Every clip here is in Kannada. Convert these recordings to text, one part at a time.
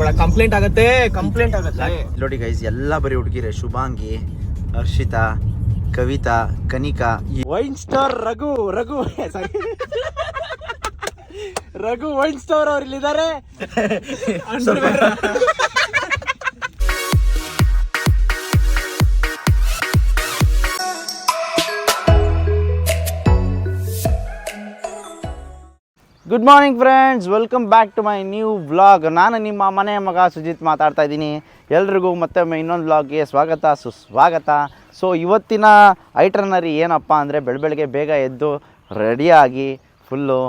ಬೇಡ ಕಂಪ್ಲೇಂಟ್ ಆಗತ್ತೆ ಕಂಪ್ಲೇಂಟ್ ಆಗತ್ತೆ. ನೋಡಿ ಗೈಸ್ ಎಲ್ಲ ಬರೀ ಹುಡುಗಿರೆ. Shubhangi Harshita Kavita Kanika wine star Raghu Raghu sorry Raghu wine star ಅವ್ರು ಇಲ್ಲಿದ್ದಾರೆ. Good morning friends welcome back to my new vlog ನಾನು ನಿಮ್ಮ ಮನೆಯ ಮಗ ಸುಜಿತ್ ಮಾತಾಡ್ತಾ ಇದ್ದೀನಿ. ಎಲ್ರಿಗೂ ಮತ್ತೊಮ್ಮೆ ಇನ್ನೊಂದು ವ್ಲಾಗ್ಗೆ ಸ್ವಾಗತ, ಸುಸ್ವಾಗತ. ಸೊ ಇವತ್ತಿನ ಐಟ್ರನರಿ ಏನಪ್ಪ ಅಂದರೆ ಬೆಳಬೆಳಗ್ಗೆ ಬೇಗ ಎದ್ದು ರೆಡಿಯಾಗಿ ಫುಲ್ಲು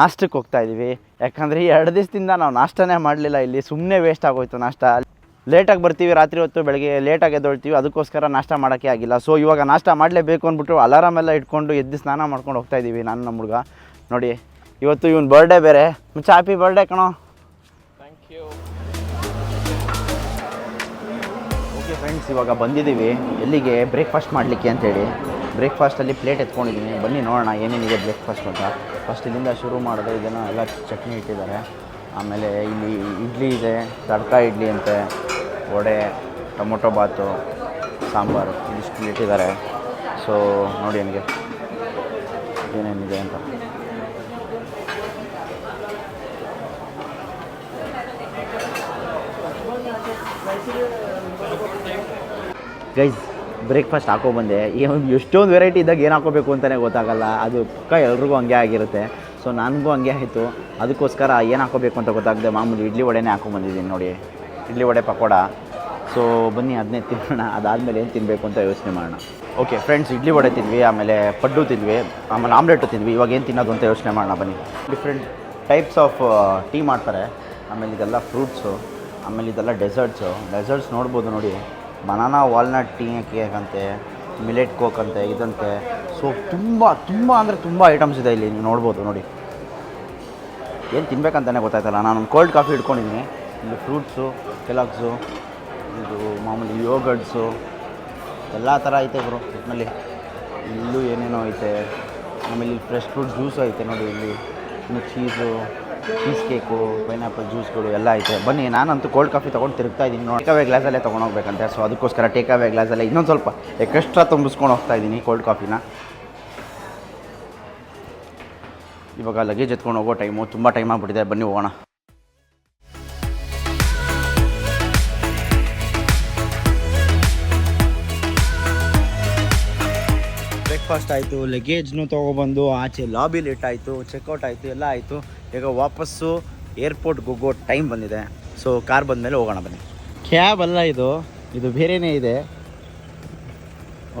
ನಾಷ್ಟಕ್ಕೆ ಹೋಗ್ತಾ ಇದ್ದೀವಿ ಯಾಕಂದರೆ ಎರಡು ದಿವಸದಿಂದ ನಾವು ನಾಷ್ಟನೇ ಮಾಡಲಿಲ್ಲ. ಇಲ್ಲಿ ಸುಮ್ಮನೆ ವೇಸ್ಟ್ ಆಗೋಯ್ತು ನಾಷ್ಟ. ಲೇಟಾಗಿ ಬರ್ತೀವಿ, ರಾತ್ರಿ ಹೊತ್ತು ಬೆಳಗ್ಗೆ ಲೇಟಾಗಿ ಎದ್ದೊಳ್ತೀವಿ. ಅದಕ್ಕೋಸ್ಕರ ನಾಷ್ಟ ಮಾಡೋಕ್ಕೆ ಆಗಿಲ್ಲ. ಸೊ ಇವಾಗ ನಾಷ್ಟ ಮಾಡಲೇಬೇಕು ಅಂದ್ಬಿಟ್ಟು ಅಲಾರಾಮೆಲ್ಲ ಇಟ್ಕೊಂಡು ಎದ್ದು ಸ್ನಾನ ಮಾಡ್ಕೊಂಡು ಹೋಗ್ತಾ ಇದ್ದೀವಿ ನಾನು ನಮ್ಮ ಹುಡುಗ ನೋಡಿ ಇವತ್ತು ಇವನ್ ಬರ್ಡೇ ಬೇರೆ. ಮುಂಚೆ ಹ್ಯಾಪಿ ಬರ್ಡೇ ಕಣೋ. ಥ್ಯಾಂಕ್ ಯು ಓಕೆ ಫ್ರೆಂಡ್ಸ್ ಇವಾಗ ಬಂದಿದ್ದೀವಿ. ಎಲ್ಲಿಗೆ? ಬ್ರೇಕ್ಫಾಸ್ಟ್ ಮಾಡಲಿಕ್ಕೆ ಅಂತೇಳಿ. ಬ್ರೇಕ್ಫಾಸ್ಟಲ್ಲಿ ಪ್ಲೇಟ್ ಎತ್ಕೊಂಡಿದ್ದೀನಿ. ಬನ್ನಿ ನೋಡೋಣ ಏನೇನಿದೆ ಬ್ರೇಕ್ಫಾಸ್ಟ್ ಅಂತ. ಫಸ್ಟ್ ಇಲ್ಲಿಂದ ಶುರು ಮಾಡಿದೆ ಇದನ್ನು ಎಲ್ಲ ಚಟ್ನಿ ಇಟ್ಟಿದ್ದಾರೆ. ಆಮೇಲೆ ಇಲ್ಲಿ ಇಡ್ಲಿ ಇದೆ ತಡ್ಕ ಇಡ್ಲಿ ಅಂತೆ ವಡೆ ಟೊಮೊಟೊ ಬಾತು ಸಾಂಬಾರು ಇದಿಷ್ಟು ಇಟ್ಟಿದ್ದಾರೆ. ಸೊ ನೋಡಿ ನನಗೆ ಏನೇನಿದೆ ಅಂತ. ಗೈಸ್ ಬ್ರೇಕ್ಫಾಸ್ಟ್ ಹಾಕೋ ಬಂದೆ ಈಗ ಎಷ್ಟೊಂದು ವೆರೈಟಿ ಇದ್ದಾಗ ಏನು ಹಾಕೋಬೇಕು ಅಂತಲೇ ಗೊತ್ತಾಗಲ್ಲ. ಅದು ಪಕ್ಕ ಎಲ್ರಿಗೂ ಹಂಗೆ ಆಗಿರುತ್ತೆ. ಸೊ ನನಗೂ ಹಂಗೆ ಆಯಿತು. ಅದಕ್ಕೋಸ್ಕರ ಏನು ಹಾಕೋಬೇಕು ಅಂತ ಗೊತ್ತಾಗದೆ ಮಾಮೂಲಿ ಇಡ್ಲಿ ವಡೆನೇ ಹಾಕೊಂಬಂದಿದ್ದೀನಿ ನೋಡಿ. ಇಡ್ಲಿ ವಡೆ ಪಕೋಡ. ಸೊ ಬನ್ನಿ ಅದನ್ನೇ ತಿನ್ನೋಣ. ಅದಾದಮೇಲೆ ಏನು ತಿನ್ನಬೇಕು ಅಂತ ಯೋಚನೆ ಮಾಡೋಣ. ಓಕೆ ಫ್ರೆಂಡ್ಸ್ ಇಡ್ಲಿ ವಡೆ ತಿಂದ್ವಿ, ಆಮೇಲೆ ಪಡ್ಡು ತಿಂದ್ವಿ, ಆಮೇಲೆ ಆಮ್ಲೆಟು ತಿಂದ್ವಿ. ಇವಾಗ ಏನು ತಿನ್ನೋದು ಅಂತ ಯೋಚನೆ ಮಾಡೋಣ, ಬನ್ನಿ. ಡಿಫ್ರೆಂಟ್ ಟೈಪ್ಸ್ ಆಫ್ ಟೀ ಮಾಡ್ತಾರೆ. ಆಮೇಲೆ ಇದೆಲ್ಲ ಫ್ರೂಟ್ಸು ಆಮೇಲೆ ಇದೆಲ್ಲ ಡೆಸರ್ಟ್ಸು ಡೆಸರ್ಟ್ಸ್ ನೋಡ್ಬೋದು ನೋಡಿ. ಬನಾನಾ, ವಾಲ್ನಟ್, ಟೀ ಕೇಕ್ ಅಂತೆ ಮಿಲೆಟ್ ಕೋಕ್ ಅಂತೆ ಇದಂತೆ. ಸೊ ತುಂಬ ತುಂಬ ಅಂದರೆ ತುಂಬ ಐಟಮ್ಸ್ ಇದೆ ಇಲ್ಲಿ ನೀವು ನೋಡ್ಬೋದು, ನೋಡಿ. ಏನು ತಿನ್ಬೇಕಂತಲೇ ಗೊತ್ತಾಯ್ತಲ್ಲ, ನಾನು ಕೋಲ್ಡ್ ಕಾಫಿ ಇಟ್ಕೊಂಡಿದ್ದೀನಿ ಇಲ್ಲಿ ಫ್ರೂಟ್ಸು ಕೆಲಾಕ್ಸು ಇದು ಮಾಮೂಲಿ ಯೋಗಡ್ಸು ಎಲ್ಲ ಥರ ಐತೆ ಬ್ರೋ ಒಟ್ಟಿನಲ್ಲಿ ಇಲ್ಲೂ ಏನೇನೋ ಐತೆ. ಆಮೇಲೆ ಇಲ್ಲಿ ಫ್ರೆಶ್ ಫ್ರೂಟ್ ಜ್ಯೂಸ್ ಐತೆ ನೋಡಿ ಇಲ್ಲಿ. ಇನ್ನು ಚೀಸು ಚೀಸ್ ಕೇಕು ಪೈನಾಪಲ್ ಜ್ಯೂಸ್ಗಳು ಎಲ್ಲ ಐತೆ. ಬನ್ನಿ, ನಾನಂತೂ ಕೋಲ್ಡ್ ಕಾಫಿ ತೊಗೊಂಡು ತಿರುಗ್ತಾ ಇದ್ದೀನಿ ನೋಡಿ. ಟೇಕವೇ ಗ್ಲಾಸಲ್ಲೇ ತೊಗೊಂಡೋಗ್ಬೇಕಂತೆ ಸೊ ಅದಕ್ಕೋಸ್ಕರ ಟೇಕವೇ ಗ್ಲಾಸಲ್ಲೇ ಇನ್ನೊಂದು ಸ್ವಲ್ಪ ಎಕ್ಸ್ಟ್ರಾ ತುಂಬಿಸ್ಕೊಂಡು ಹೋಗ್ತಾ ಇದ್ದೀನಿ ಕೋಲ್ಡ್ ಕಾಫಿನ ಇವಾಗ ಲಗೇಜ್ ಎತ್ಕೊಂಡು ಹೋಗೋ ಟೈಮು ತುಂಬ ಟೈಮ್ ಆಗಿಬಿಟ್ಟಿದೆ. ಬನ್ನಿ ಹೋಗೋಣ. ಬ್ರೇಕ್ಫಾಸ್ಟ್ ಆಯಿತು ಲಗೇಜ್ನು ತೊಗೊಬಂದು, ಆಚೆ ಲಾಬಿಲಿ ಇಟ್ಟಾಯಿತು ಚೆಕ್ಔಟ್ ಆಯಿತು, ಎಲ್ಲ ಆಯಿತು. ಈಗ ವಾಪಸ್ಸು ಏರ್ಪೋರ್ಟ್ಗೆ ಹೋಗೋ ಟೈಮ್ ಬಂದಿದೆ. ಸೊ ಕಾರ್ ಬಂದ ಮೇಲೆ ಹೋಗೋಣ ಬನ್ನಿ. ಕ್ಯಾಬ್ ಅಲ್ಲ ಇದು. ಇದು ಬೇರೆಯೇ ಇದೆ.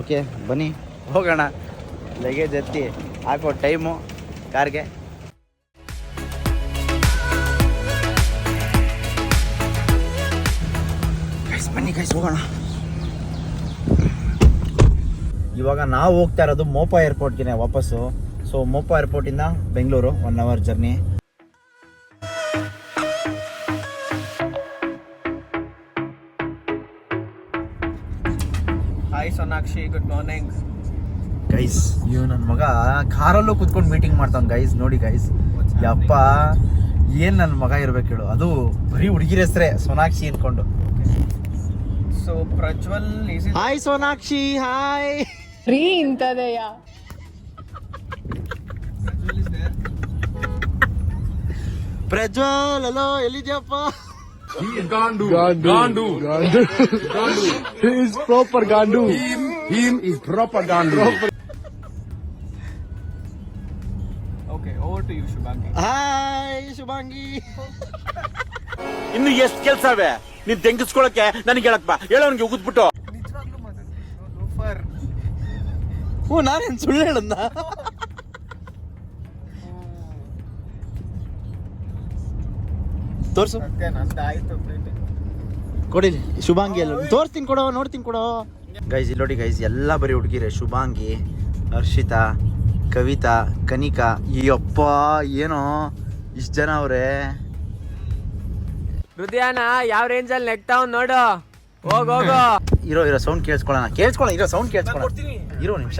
ಓಕೆ ಬನ್ನಿ. ಹೋಗೋಣ. ಲಗೇಜ್ ಎತ್ತಿ ಹಾಕೋ ಟೈಮು ಕಾರ್ಗೆ. ಬನ್ನಿ ಕೈಸ್ ಹೋಗೋಣ. ಇವಾಗ ನಾವು ಹೋಗ್ತಾ ಇರೋದು ಮೋಪ ಏರ್ಪೋರ್ಟ್ಗೆ ವಾಪಸ್ಸು. So Mopa ಏರ್ಪೋರ್ಟಿಂದ Bengaluru one hour journey hi Sonakshi good morning guys ಇವ್ ನನ್ನ ಮಗ ಕಾರಲ್ಲೂ ಕುತ್ಕೊಂಡು ಮೀಟಿಂಗ್ ಮಾಡ್ತಾನೆ ಗೈಸ್ ನೋಡಿ ಗೈಸ್ ಯಪ್ಪ, ಏನು ನನ್ನ ಮಗ ಇರ್ಬೇಕು ಹೇಳು. ಅದು ಬರೀ ಹುಡುಗಿರ ಹೆಸರೇ ಸೋನಾಕ್ಷಿ ಅನ್ಕೊಂಡು. So Prajwal hi Sonakshi hi ರೀ ಇಂಥದೆಯ? ಪ್ರಜ್ವಲ್ ಹಲೋ ಎಲ್ಲಿದ್ಯಪ್ಪ? ಗಾಂಡು ಗಾಂಡು ಗಾಂಡು Gandu. Proper is him is proper is okay over to you Shubhangi hi Shubhangi ಇನ್ನು ಎಷ್ಟು ಕೆಲ್ಸವೇ ನೀನ್ ತೆಂಗಿಸ್ಕೊಳಕ್ಕೆ ನನಗೆ ಹೇಳಕ್ ಬಾ. ಹೇಳೋನ್ಗೆ ಉಗಿದ್ಬಿಟ್ಟು. ಹ್ಞೂ ನಾನೇನು ಸುಳ್ಳು ಹೇಳದ್ನ? ತೋರ್ಸು. ಕೊಡಿಲಿ ಶುಭಾಂಗಿ ಎಲ್ಲ. ತೋರಿಸ್ತೀನಿ ಕೊಡೋ ನೋಡ್ತೀನಿ ಕೊಡೋ. ಗೈಸ್ ಇಲ್ಲಿ ನೋಡಿ ಗೈಸ್ ಎಲ್ಲ ಬರೀ ಹುಡುಗಿರೆ. ಶುಭಾಂಗಿ ಹರ್ಷಿತಾ ಕವಿತಾ ಕನಿಕಾ. ಈ ಅಪ್ಪ ಏನೋ ಇಷ್ಟು ಜನ ಅವ್ರೆ. ಹೃದಯನ ಯಾವ ರೇಂಜಲ್ಲಿ ನೆಗ್ತಾವ್ ನೋಡು. ಇರೋ ಇರೋ ಸೌಂಡ್ ಕೇಳಿಸ್ಕೊಳ್ಳೋಣ. ಕೇಳಿಸ್ಕೊಳ್ಳ ಇರೋ ಸೌಂಡ್ ಕೇಳಿಸ್ಕೊಳ್ಳೋಣ. ಇರೋ ನಿಮಿಷ.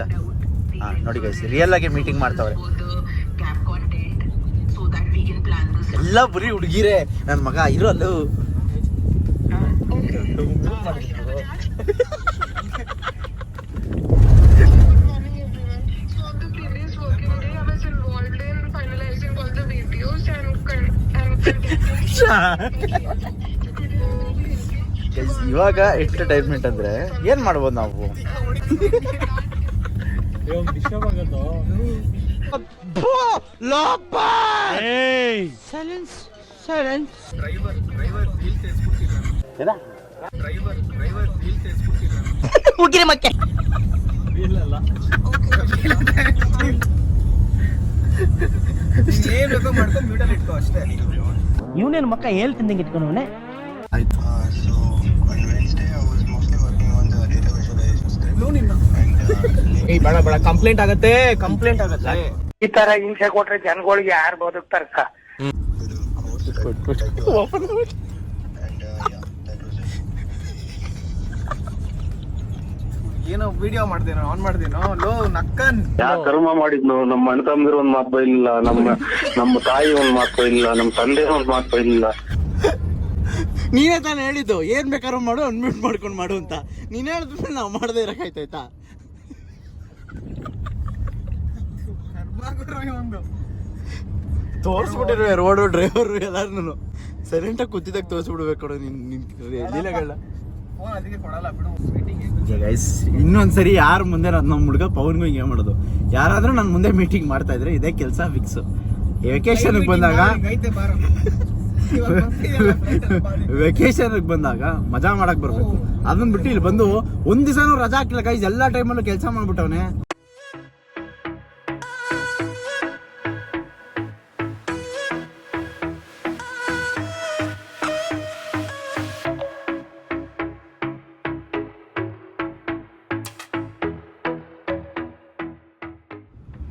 ಹಾಂ ನೋಡಿ ಗೈಸ್ ರಿಯಲ್ ಆಗಿ ಮೀಟಿಂಗ್ ಮಾಡ್ತಾವ್ರೆ. ಎಲ್ಲ ಬರೀ ಹುಡುಗಿರೇ. ನನ್ನ ಮಗ ಇರೋ ಇವಾಗ ಎಂಟರ್ಟೈನ್ಮೆಂಟ್ ಅಂದ್ರೆ ಏನ್ ಮಾಡ್ಬೋದು ನಾವು? ಇಟ್ಕೋ ಅಷ್ಟೇ. ಇವನೇನು ಮಕ್ಕ ಹೇಳ್ತಿದ್ದಂಗೆ ಇಟ್ಕೊಂಡವನೇ ಆಯ್ತು So on Wednesday, I was mostly working on the data visualization script. ಲೋ ನಿನ್ನ And uh, ಏಯ್ ಬೇಡ ಬೇಡ ಕಂಪ್ಲೇಂಟ್ ಆಗತ್ತೆ ಕಂಪ್ಲೇಂಟ್ ಆಗತ್ತೆ. ಈ ತರ ಹಿಂಸೆ ಕೊಟ್ರೆ ಜನಗಳಿಗೆ ಯಾರು ಬದುಕ್ತಾರ and uh. ಏನೋ ವಿಡಿಯೋ ಮಾಡ್ದೇನೋ ಆನ್ ಮಾಡ್ದೇನೋ? ಲೋ ನಕ್ಕನ್. ಯಾ ಕರ್ಮ ಮಾಡಿದ್ನು? ನಮ್ಮ ಅಣ್ಣ ತಮ್ಮದಿರು ಒಂದ್ ಮಾತು ಇಲ್ಲ ನಮ್ಮ ನಮ್ಮ ತಾಯಿ ಒಂದ್ ಮಾತು ಇಲ್ಲ ನಮ್ಮ ತಂದೆ ಒಂದ್ ಮಾತು ಬೈಲಿಲ್ಲ ನೀನೇ ತಾನೇ ಹೇಳಿದ್ದು ಏನ್ ಬೇಕಾದ್ರೂ ಮಾಡು ಅನ್ಮ್ಯೂಟ್ ಮಾಡ್ಕೊಂಡು ಮಾಡು ಅಂತ. ನೀನ್ ಹೇಳಿದ್ಮೇಲೆ ನಾವು ಮಾಡದೇ ಇರಕಾಯ್ತಾಯ್ತಾ ಒಂದು ತೋರಿಸ್ಬಿಟ್ಟಿರುವೆ ರೋಡು ಡ್ರೈವರ್ ಎಲ್ಲಾರು ಸೈಲೆಂಟಾಗಿ ಕೂತಿದ್ದಾಗ ತೋರಿಸ್ಬಿಡ್ಬೇಕು ನಿನ್ ನಿನ್ ಲೀಲೆಗಳನ್ನ ಫೋನ್ ಅದಕ್ಕೆ ಕೊಡಲ್ಲ ಬಿಡು. ಮೀಟಿಂಗ್ ಗೈಸ್ ಇನ್ನೊಂದ್ಸರಿ ಯಾರ ಮುಂದೆ ನಾನು ನಮ್ಮ ಹುಡುಗ ಪವನ್ಗೂ ಹಿಂಗೆ ಮಾಡೋದು ಯಾರಾದ್ರೂ ನನ್ನ ಮುಂದೆ ಮೀಟಿಂಗ್ ಮಾಡ್ತಾ ಇದ್ರೆ ಇದೇ ಕೆಲಸ ಫಿಕ್ಸ್ ವೆಕೇಶನ್ಗೆ ಬಂದಾಗ ವೆಕೇಶನ್ಗೆ ಬಂದಾಗ ಮಜಾ ಮಾಡಕ್ ಬರ್ಬೇಕು. ಅದನ್ನ ಬಿಟ್ಟು ಇಲ್ಲಿ ಬಂದು ಒಂದ್ ದಿವಸನೂ ರಜಾ ಹಾಕಿಲ್ಲ. ಕೈ ಎಲ್ಲಾ ಟೈಮಲ್ಲೂ ಕೆಲಸ ಮಾಡ್ಬಿಟ್ಟವನೆ.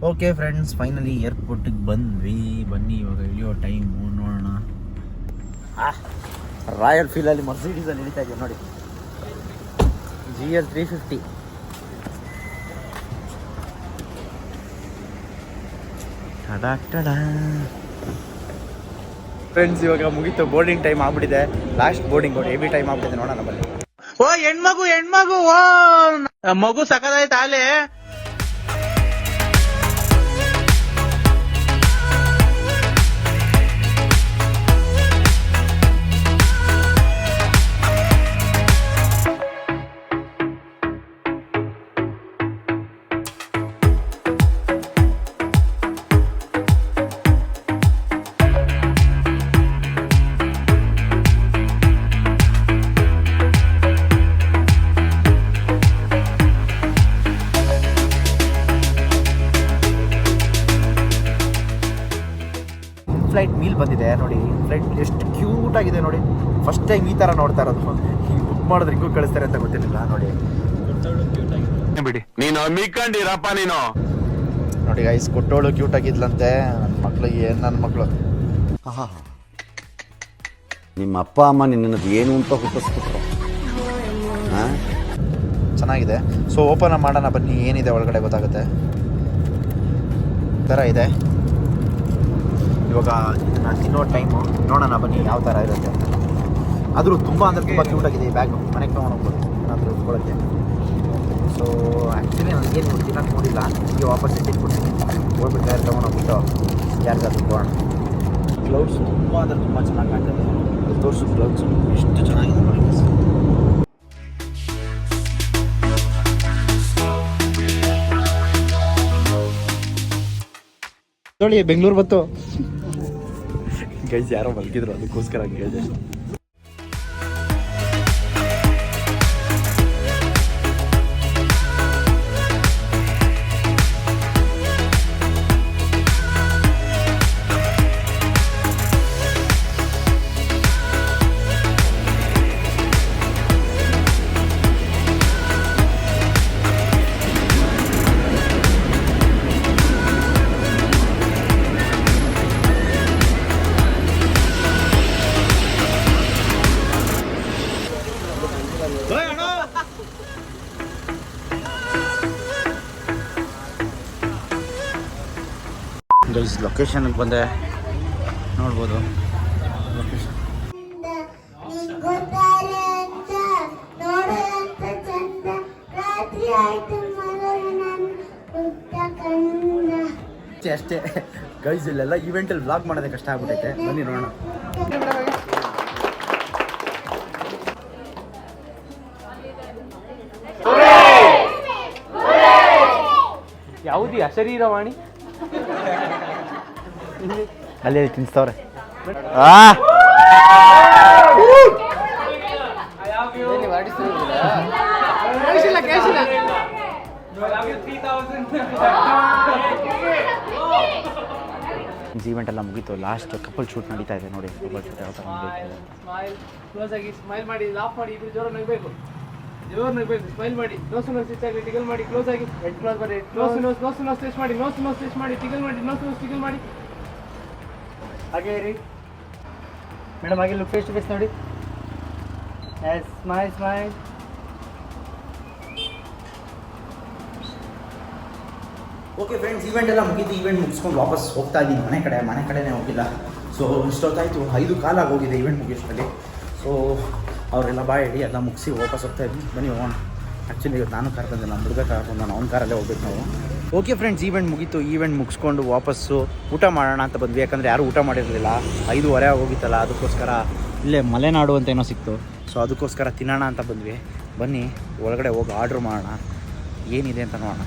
ಓಕೆ ಫ್ರೆಂಡ್ಸ್ ಫೈನಲಿ ಏರ್ಪೋರ್ಟಿಗೆ ಬಂದ್ವಿ. ಬನ್ನಿ, ಇವಾಗ ಇಳಿಯೋ ಟೈಮು ನೋಡೋಣ. ರಾಯಲ್ ಫೀಲಲ್ಲಿ ಮರ್ಸಿಡೀಸಲ್ಲಿ ಇಳಿತಾ ಇದೆ ನೋಡಿ. G L three fifty friends ಇವಾಗ ಮುಗೀತು. ಬೋರ್ಡಿಂಗ್ ಟೈಮ್ ಆಗ್ಬಿಟ್ಟಿದೆ. ಲಾಸ್ಟ್ ಬೋರ್ಡಿಂಗ್ ಹೆವಿ ಟೈಮ್ ಆಗ್ಬಿಟ್ಟಿದೆ ನೋಡೋಣ ಬನ್ನಿ. ಓ ಹೆಣ್ಮಗು ಹೆಣ್ಮಗು ಓ ಮಗು ಸಕದಾಯ್ತು ಆಲೆ ಥರ ನೋಡ್ತಾ ಇರೋದು ಹಿಂಗೆ ಬುಕ್ ಮಾಡಿದ್ರೆ ಹಿಂಗೂ ಕಳಿಸ್ತಾರೆ ಅಂತ ಗೊತ್ತಿರಲಿಲ್ಲ. ನೋಡಿ. ಬಿಡಿ. ನೀನು ಮೀಕಂಡಿರಪ್ಪ ನೀನು. ನೋಡಿ ಐಸ್ ಕೊಟ್ಟೋಳು ಕ್ಯೂಟ್ ಆಗಿದ್ಲಂತೆ. ನನ್ನ ಮಕ್ಳು ಏನು ನನ್ನ ಮಕ್ಕಳು ನಿಮ್ಮ ಅಪ್ಪ ಅಮ್ಮ ನಿನ್ನದು ಏನು ಅಂತ ಹುಟ್ಟಿಸ್ಬಿಟ್ರು. ಹಾಂ? ಚೆನ್ನಾಗಿದೆ. ಸೊ ಓಪನ್ ಮಾಡೋಣ ಬನ್ನಿ. ಏನಿದೆ ಒಳಗಡೆ ಗೊತ್ತಾಗುತ್ತೆ? ಥರ ಇದೆ. ಇವಾಗ ನಾನು ತಿನ್ನೋ ಟೈಮು ನೋಡೋಣ ಬನ್ನಿ ಯಾವ ಥರ ಇರುತ್ತೆ ಅಂತ. ಆದರೂ ತುಂಬ ಅಂದರೆ ತುಂಬ ಕ್ಯೂಟ್ ಆಗಿದೆ ಈ ಬ್ಯಾಗ್ ಮನೆಗೆ ತೊಗೊಂಡು ಹೋಗ್ಬೋದು. ಏನಾದರೂ ಉಟ್ಕೊಳ್ಳೋಕ್ಕೆ ಸೊ ಆ್ಯಕ್ಚುಲಿ ನನಗೇನು ತಿನ್ನೋಕೆ ನೋಡಿಲ್ಲ. ಈಗ ವಾಪಸ್ ಇಟ್ಟಿಟ್ಬಿಡ್ತೀನಿ ಹೋಗ್ಬಿಟ್ಟು ಯಾರು ತೊಗೊಂಡೋಗ್ಬಿಟ್ಟು ಯಾರಿಗಾದ್ರು ತೊಗೊಂಡು ಕ್ಲೌಡ್ಸ್ ತುಂಬ ಅಂದರೆ ತುಂಬ ಚೆನ್ನಾಗಿ ಕಾಣ್ತದೆ. ಇದೆ ತೋರಿಸು ಕ್ಲೌಡ್ಸು ಎಷ್ಟು ಚೆನ್ನಾಗಿದೆ ನೋಡಿ ಬೆಂಗ್ಳೂರು ಬಂತು. ಗೈಸ್ ಯಾರೋ ಮಲ್ಗಿದ್ರು ಅದಕ್ಕೋಸ್ಕರ ಕೇಳಿದೆ ಗೈಸ್ ಲೊಕೇಶನ್ಗೆ ಬಂದೆ ನೋಡ್ಬೋದು. ಲೊಕೇಶನ್ ಅಷ್ಟೇ ಗೈಸ್ ಇಲ್ಲೆಲ್ಲ ಈವೆಂಟಲ್ಲಿ ಬ್ಲಾಗ್ ಮಾಡೋದೇ ಕಷ್ಟ ಆಗ್ಬಿಟ್ಟೈತೆ ಬನ್ನಿ ನೋಡೋಣ. ಯಾವುದೇ ಅಶರೀರವಾಣಿ? ಅಲ್ಲಿ ¡Ah! ಆ! ಈವೆಂಟ್ ಎಲ್ಲ ಮುಗೀತು. ಲಾಸ್ಟ್ ಕಪಲ್ ಶೂಟ್ ನಡೀತಾ ಇದೆ ನೋಡಿ. ಕಪಲ್ ಶೂಟ್ ಯಾವ ಥರ ನಡೀತಾ ಸ್ಮೈಲ್ ಕ್ಲೋಸ್ ಆಗಿ ಸ್ಮೈಲ್ ಮಾಡಿ ಲಾಫ್ ಮಾಡಿ ಇಬ್ರು ಜೋರ ನಗಬೇಕು. ಜೋರು ನಗಬೇಕು ಸ್ಮೈಲ್ ಮಾಡಿ ನೋಸು ನೋಸ್ ಆಗಿ ಟಿಗಲ್ ಮಾಡಿ ಕ್ಲೋಸ್ ಆಗಿ. ಹೆಡ್ ಕ್ಲೋಸ್ ಮಾಡಿ nose nose nose nose stitch ಮಾಡಿ ನೋಸು ನೋಸ್ ಸ್ಟಿಚ್ ಮಾಡಿ ಟಿಗಲ್ ಮಾಡಿ ನೋಸು ನೋಸ್ ಟಿಗಲ್ ಮಾಡಿ. ಹಾಗೆ ರೀ ಮೇಡಮ್, ಹಾಗೆ ಲುಕ್ ಫೇಸ್ ಟು ಫೇಸ್ ನೋಡಿ. Yes smile smile okay friends event ಎಲ್ಲ ಮುಗೀತು. ಈವೆಂಟ್ ಮುಗಿಸ್ಕೊಂಡು ವಾಪಸ್ ಹೋಗ್ತಾ ಇದ್ದೀನಿ. ಮನೆ ಕಡೆ, ಮನೆ ಕಡೆನೇ ಹೋಗಿಲ್ಲ. ಸೊ ಇಷ್ಟೊತ್ತಾಯಿತು. ಐದು ಕಾಲ ಆಗೋಗಿದೆ ಈವೆಂಟ್ ಮುಗಿಯೋಷ್ಟರಲ್ಲಿ. ಸೊ ಅವರೆಲ್ಲ ಬಾಯ್ ಹೇಳಿ ಎಲ್ಲ ಮುಗಿಸಿ ವಾಪಸ್ ಹೋಗ್ತಾ ಇದ್ದೀನಿ. ಬನ್ನಿ ಹೋಗೋಣ. ಆ್ಯಕ್ಚುಲಿ ನಾನು ಕಾರ್ ಬಂದಿಲ್ಲ. ನಮ್ಮ ಹುಡುಗ ಕಾರ್ ಬಂದ. ಅವ್ನ ಕಾರಲ್ಲೇ ಹೋಗ್ಬೇಕು ನಾವು. ಓಕೆ ಫ್ರೆಂಡ್ಸ್ ಈವೆಂಟ್ ಮುಗೀತು. ಈವೆಂಟ್ ಮುಗಿಸ್ಕೊಂಡು ವಾಪಸ್ಸು ಊಟ ಮಾಡೋಣ ಅಂತ ಬಂದ್ವಿ. ಯಾಕಂದರೆ ಯಾರು ಊಟ ಮಾಡಿರಲಿಲ್ಲ. ಐದುವರೆ ಹೋಗಿತ್ತಲ್ಲ ಅದಕ್ಕೋಸ್ಕರ ಇಲ್ಲೇ ಮಲೆನಾಡು ಅಂತ ಏನೋ ಸಿಕ್ತು. ಸೊ ಅದಕ್ಕೋಸ್ಕರ ತಿನ್ನೋಣ ಅಂತ ಬಂದ್ವಿ. ಬನ್ನಿ, ಒಳಗಡೆ ಹೋಗಿ ಆರ್ಡ್ರ್ ಮಾಡೋಣ. ಏನಿದೆ ಅಂತ ನೋಡೋಣ.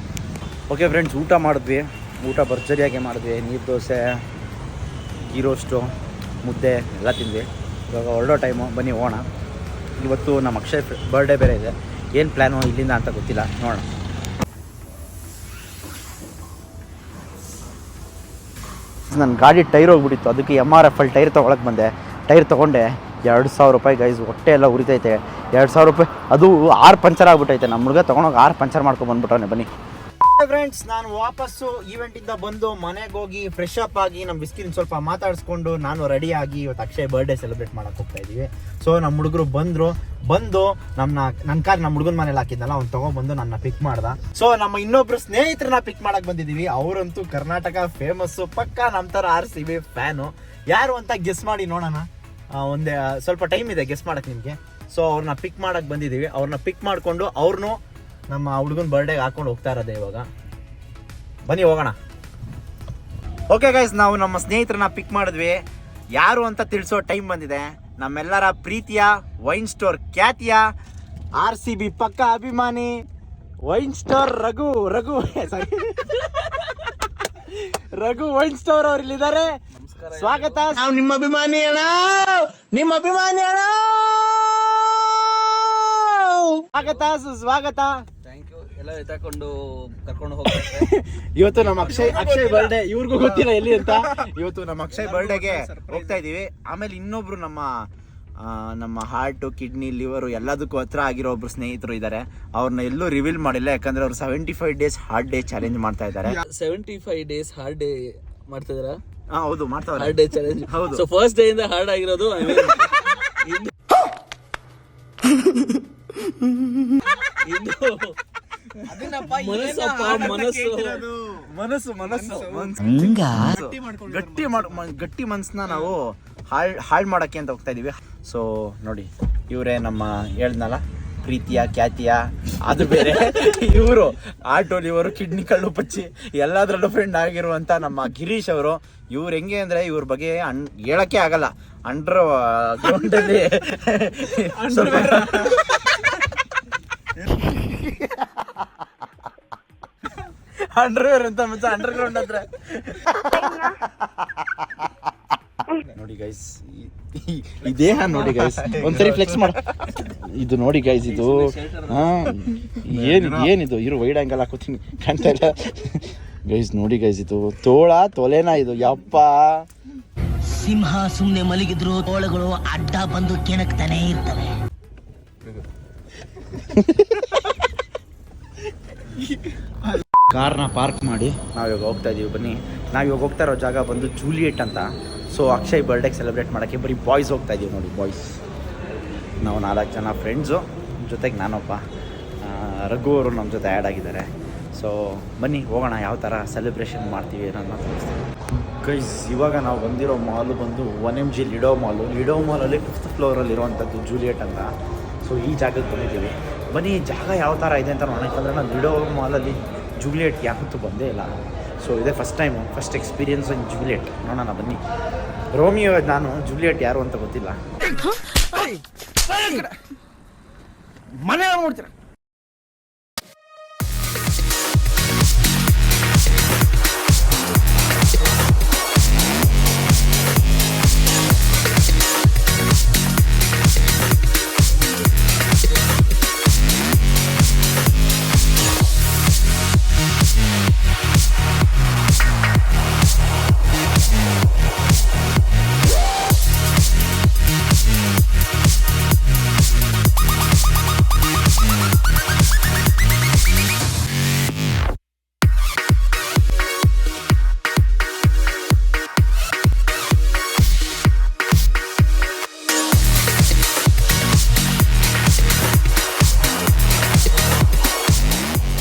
ಓಕೆ ಫ್ರೆಂಡ್ಸ್ ಊಟ ಮಾಡಿದ್ವಿ. ಊಟ ಭರ್ಜರಿಯಾಗಿ ಮಾಡಿದ್ವಿ. ನೀರು ದೋಸೆ ಗೀ ರೋಸ್ಟು ಮುದ್ದೆ ಎಲ್ಲ ತಿಂದ್ವಿ. ಇವಾಗ ಹೊರಡೋ ಟೈಮು ಬನ್ನಿ, ಹೋಗೋಣ. ಇವತ್ತು ನಮ್ಮ ಅಕ್ಷಯ್ ಬರ್ಡೇ ಬೇರೆ ಇದೆ. ಏನು ಪ್ಲ್ಯಾನು ಇಲ್ಲಿಂದ ಅಂತ ಗೊತ್ತಿಲ್ಲ. ನೋಡೋಣ. ನನ್ನ ಗಾಡಿ ಟೈರ್ ಹೋಗ್ಬಿಟ್ಟಿತ್ತು. ಅದಕ್ಕೆ ಎಂ ಆರ್ ಎಫ್ ಅಲ್ಲಿ ಟೈರ್ ತೊಗೊಳಕ್ಕೆ ಬಂದೆ. ಟೈರ್ ತೊಗೊಂಡೆ. ಎರಡು ಸಾವಿರ ರೂಪಾಯಿ ಗೈಸ್ ಹೊಟ್ಟೆ ಎಲ್ಲ ಉರಿತೈತೆ. ಎರಡು ಸಾವಿರ ರೂಪಾಯಿ, ಅದು ಆರು ಪಂಚರ್ ಆಗ್ಬಿಟ್ಟೈತೆ. ನಮ್ಮ ಹುಡುಗ ತೊಗೊಂಡೋಗಿ ಆರು ಪಂಚರ್ ಮಾಡ್ಕೊಂಡು ಬಂದ್ಬಿಟ್ರೆ ಬನ್ನಿ. ಫ್ರೆಂಡ್ಸ್ ನಾನು ವಾಪಸ್ಸು ಈವೆಂಟಿಂದ ಬಂದು ಮನೆಗೆ ಹೋಗಿ ಫ್ರೆಶ್ ಅಪ್ ಆಗಿ ನಮ್ಮ ಬಿಸ್ಕಿನ್ ಸ್ವಲ್ಪ ಮಾತಾಡಿಸ್ಕೊಂಡು ನಾನು ರೆಡಿ ಆಗಿ ಇವತ್ತು ಅಕ್ಷಯ್ ಬರ್ಡೇ ಸೆಲೆಬ್ರೇಟ್ ಮಾಡಕ್ಕೆ ಹೋಗ್ತಾ ಇದ್ದೀವಿ ಸೊ ನಮ್ಮ ಹುಡುಗರು ಬಂದರು. ಬಂದು ನಮ್ಮನ್ನ ನನ್ನ ಕಾರ್ ನಮ್ಮ ಹುಡುಗನ ಮನೇಲಿ ಹಾಕಿದ್ನಲ್ಲ, ಅವ್ನು ತಗೊಂಡ್ಬಂದು ನನ್ನ ಪಿಕ್ ಮಾಡ್ದ. ಸೊ ನಮ್ಮ ಇನ್ನೊಬ್ರು ಸ್ನೇಹಿತರನ್ನ ಪಿಕ್ ಮಾಡಕ್ಕೆ ಬಂದಿದ್ದೀವಿ ಅವರಂತೂ ಕರ್ನಾಟಕ ಫೇಮಸ್ಸು ಪಕ್ಕ ನಮ್ಮ ಥರ ಆರ್ ಸಿ ಬಿ ಫ್ಯಾನು ಯಾರು ಅಂತ ಗೆಸ್ ಮಾಡಿ ನೋಡೋಣ. ಒಂದೇ, ಸ್ವಲ್ಪ ಟೈಮ್ ಇದೆ ಗೆಸ್ ಮಾಡಕ್ಕೆ ನಿಮಗೆ. ಸೊ ಅವ್ರನ್ನ ಪಿಕ್ ಮಾಡಕ್ಕೆ ಬಂದಿದ್ದೀವಿ ಅವ್ರನ್ನ ಪಿಕ್ ಮಾಡಿಕೊಂಡು ಅವ್ರನ್ನೂ ನಮ್ಮ ಹುಡುಗನ ಬರ್ಡೇಗೆ ಹಾಕೊಂಡು ಹೋಗ್ತಾ ಇರೋದೆ ಇವಾಗ. ಬನ್ನಿ ಹೋಗೋಣ. ಓಕೆ ಗೈಸ್ ನಾವು ನಮ್ಮ ಸ್ನೇಹಿತರನ್ನ ಪಿಕ್ ಮಾಡಿದ್ವಿ. ಯಾರು ಅಂತ ತಿಳಿಸೋ ಟೈಮ್ ಬಂದಿದೆ. ನಮ್ಮೆಲ್ಲರ ಪ್ರೀತಿಯ ವೈನ್ ಸ್ಟೋರ್ ಖ್ಯಾತಿಯ ಆರ್ ಸಿ ಬಿ ಪಕ್ಕ ಅಭಿಮಾನಿ wine store Raghu Raghu sorry Raghu wine store ಅವ್ರು ಇಲ್ಲಿದ್ದಾರೆ. ಸ್ವಾಗತ. ನಾವು ನಿಮ್ಮ ಅಭಿಮಾನಿ ಅಣ್ಣ. ನಿಮ್ಮ ಅಭಿಮಾನಿ ಅಣ್ಣ. ಸ್ವಾಗತ ಸುಸ್ವಾಗತ. ಇವತ್ತು ನಮ್ಮ ಅಕ್ಷಯ್ ಅಕ್ಷಯ್ ಬರ್ಡೇ ಇವ್ರಿಗೂ ಗೊತ್ತಿಲ್ಲ ಎಲ್ಲಿ ಅಂತ. ಇವತ್ತು ನಮ್ಮ ಅಕ್ಷಯ್ ಬರ್ಡೇಗೆ ಹೋಗ್ತಾ ಇದೀವಿ ಆಮೇಲೆ ಇನ್ನೊಬ್ರು ನಮ್ಮ ಆ, ನಮ್ಮ ಹಾರ್ಟು ಕಿಡ್ನಿ ಲಿವರು ಎಲ್ಲದಕ್ಕೂ ಹತ್ರ ಆಗಿರೋ ಒಬ್ರು ಸ್ನೇಹಿತರು ಇದ್ದಾರೆ ಅವ್ರನ್ನ ಎಲ್ಲೂ ರಿವೀಲ್ ಮಾಡಿಲ್ಲ ಯಾಕಂದ್ರೆ ಅವ್ರು seventy five days hard day challenge ಮಾಡ್ತಾ ಇದ್ದಾರೆ. Seventy five days hard day ಮಾಡ್ತಿದ್ರ? ಹಾ, ಹೌದು ಮಾಡ್ತಾವ್ರೆ. ಹಾರ್ಡ್ ಡೇ ಚಾಲೆಂಜ್ ಹೌದು. ಸೊ ಫಸ್ಟ್ ಡೇ ಇಂದ ಹಾರ್ಡ್ ಆಗಿರೋದು I mean, ಇನ್ನು- ಮನಸ್ಸಪ್ಪ ಮನಸ್ಸು. ಮನಸ್ಸು ಮನಸ್ಸು. ಗಟ್ಟಿ ಮಾಡ್ ಗಟ್ಟಿ ಮನ್ಸನ್ನ ನಾವು ಹಾಳ್ ಹಾಳು ಮಾಡಕ್ಕೆ ಅಂತ ಹೋಗ್ತಾ ಇದೀವಿ. ಸೊ ನೋಡಿ ಇವರೇ ನಮ್ಮ ಹೇಳ್ದ್ನಲ್ಲ ಪ್ರೀತಿಯ ಖ್ಯಾತಿಯ ಅದು ಬೇರೆ. ಇವರು ಆಟೋ ಇವರು ಕಿಡ್ನಿ ಕಳ್ಳು ಪಚ್ಚಿ ಎಲ್ಲದರಲ್ಲೂ ಫ್ರೆಂಡ್ ಆಗಿರುವಂತ ನಮ್ಮ ಗಿರೀಶ್ ಅವರು. ಇವ್ರು ಹೆಂಗೆ ಅಂದ್ರೆ ಇವ್ರ ಬಗ್ಗೆ ಅನ್ ಹೇಳಕ್ಕೆ ಆಗಲ್ಲ. ಅಂಡರ್ ಗ್ರೌಂಡಲ್ಲಿ ಅಂಡರ್ವೇರ್ ಅಂತ ಮತ್ತೆ ಅಂಡರ್ ಗ್ರೌಂಡ್ ಹತ್ರ ನೋಡಿ ಗೈಸ್ ಈ ದೇಹ ನೋಡಿ ಗೈಸ್ ಒಂದ್ಸರಿ ಫ್ಲೆಕ್ಸ್ ಮಾಡ. ಇದು ನೋಡಿ ಗೈಸ್ ಇದು ಹಾ ಏನ್ ಏನಿದು? ಇರು ವೈಡ್ ಆಂಗಲ್ ಹಾಕೋತೀನಿ. ಕಾಣ್ತಾ ಇಲ್ಲ. ಗೈಸ್ ನೋಡಿ ಗೈಸ್ ಇದು ತೋಳ ತೊಲೆನಾ ಇದು? ಯಪ್ಪ. ಸಿಂಹ ಸುಮ್ಮನೆ ಮಲಗಿದ್ರು ತೋಳಗಳು ಅಡ್ಡ ಬಂದು ಕೆಣಕ್ತಾನೆ ಇರ್ತವೆ. ಕಾರ್ನ ಪಾರ್ಕ್ ಮಾಡಿ. ನಾವು ಇವಾಗ ಹೋಗ್ತಾ ಇದೀವಿ, ಬನ್ನಿ. ನಾವು ಇವಾಗ ಹೋಗ್ತಾ ಇರೋ ಜಾಗ ಬಂದು ಜೂಲಿಯೆಟ್ ಅಂತ. ಸೊ ಅಕ್ಷಯ್ ಬರ್ಡೇ ಸೆಲೆಬ್ರೇಟ್ ಮಾಡೋಕ್ಕೆ ಬರೀ ಬಾಯ್ಸ್ ಹೋಗ್ತಾ ಇದೀವಿ ನೋಡಿ ಬಾಯ್ಸ್ ನಾವು ನಾಲ್ಕು ಜನ ಫ್ರೆಂಡ್ಸು ಜೊತೆಗೆ ನಾನೊಬ್ಬ ರಘು ಅವರು ನಮ್ಮ ಜೊತೆ ಆ್ಯಡ್ ಆಗಿದ್ದಾರೆ. ಸೊ ಬನ್ನಿ, ಹೋಗೋಣ, ಯಾವ ಥರ ಸೆಲೆಬ್ರೇಷನ್ ಮಾಡ್ತೀವಿ ಅನ್ನೋದನ್ನ ತೋರಿಸ್ತೀವಿ ಗೈಸ್ ಇವಾಗ ನಾವು ಬಂದಿರೋ ಮಾಲು ಬಂದು one M G Lido mall Lido ಮಾಲಲ್ಲಿ fifth ಫ್ಲೋರಲ್ಲಿ ಇರುವಂಥದ್ದು ಜೂಲಿಯೆಟ್ ಅಂತ. ಸೊ ಈ ಜಾಗಕ್ಕೆ ಬಂದಿದ್ದೀವಿ. ಬನ್ನಿ, ಜಾಗ ಯಾವ ಥರ ಇದೆ ಅಂತ ನೋಡೋಣ. ಯಾಕಂದರೆ ನಾವು ಲಿಡೋ ಮಾಲಲ್ಲಿ ಜೂಲಿಯೆಟ್ ಯಾವತ್ತೂ ಬಂದೇ ಇಲ್ಲ. ಸೊ ಇದೇ first time first experience in Juliet ನೋಡೋಣ, ಬನ್ನಿ. ರೋಮಿಯೋ, ನಾನು ಜೂಲಿಯಟ್ ಯಾರು ಅಂತ ಗೊತ್ತಿಲ್ಲ. ಮನೆ ನೋಡ್ತೀರ?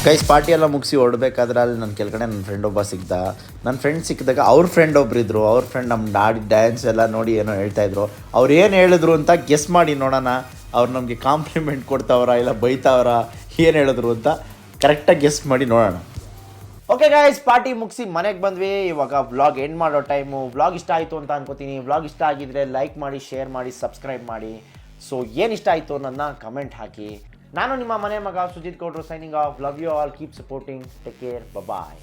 ಗೈಸ್ ಪಾರ್ಟಿ ಎಲ್ಲ ಮುಗಿಸಿ ಓಡಬೇಕಾದ್ರೆ ಅಲ್ಲಿ ನನ್ನ ಕೆಳಗಡೆ ನನ್ನ ಫ್ರೆಂಡ್ ಒಬ್ಬ ಸಿಕ್ದ. ನನ್ನ ಫ್ರೆಂಡ್ ಸಿಕ್ಕಿದಾಗ ಅವ್ರ ಫ್ರೆಂಡ್ ಒಬ್ರು ಇದ್ರು ಅವ್ರ ಫ್ರೆಂಡ್ ನಮ್ಮ ಡಾಡಿ ಡ್ಯಾನ್ಸ್ ಎಲ್ಲ ನೋಡಿ ಏನೋ ಹೇಳ್ತಾ ಇದ್ರು. ಅವ್ರು ಏನು ಹೇಳಿದ್ರು ಅಂತ ಗೆಸ್ ಮಾಡಿ ನೋಡೋಣ. ಅವ್ರು ನಮಗೆ ಕಾಂಪ್ಲಿಮೆಂಟ್ ಕೊಡ್ತಾವ್ರ ಇಲ್ಲ ಬೈತಾವ್ರ, ಏನು ಹೇಳಿದ್ರು ಅಂತ ಕರೆಕ್ಟಾಗಿ ಗೆಸ್ ಮಾಡಿ ನೋಡೋಣ. ಓಕೆ ಗಾಯ್ಸ್ ಪಾರ್ಟಿ ಮುಗಿಸಿ ಮನೆಗೆ ಬಂದ್ವಿ. ಇವಾಗ ವ್ಲಾಗ್ ಎಂಡ್ ಮಾಡೋ ಟೈಮು ವ್ಲಾಗ್ ಇಷ್ಟ ಆಯಿತು ಅಂತ ಅನ್ಕೋತೀನಿ. ವ್ಲಾಗ್ ಇಷ್ಟ ಆಗಿದ್ರೆ ಲೈಕ್ ಮಾಡಿ ಶೇರ್ ಮಾಡಿ ಸಬ್ಸ್ಕ್ರೈಬ್ ಮಾಡಿ. ಸೊ ಏನು ಇಷ್ಟ ಆಯಿತು ಅನ್ನೋದನ್ನ ಕಮೆಂಟ್ ಹಾಕಿ. ನಾನು ನಿಮ್ಮ ಮನೆ ಮಗ ಸುಜಿತ್ ಗೌಡ್ರು signing off love you all keep supporting take care bye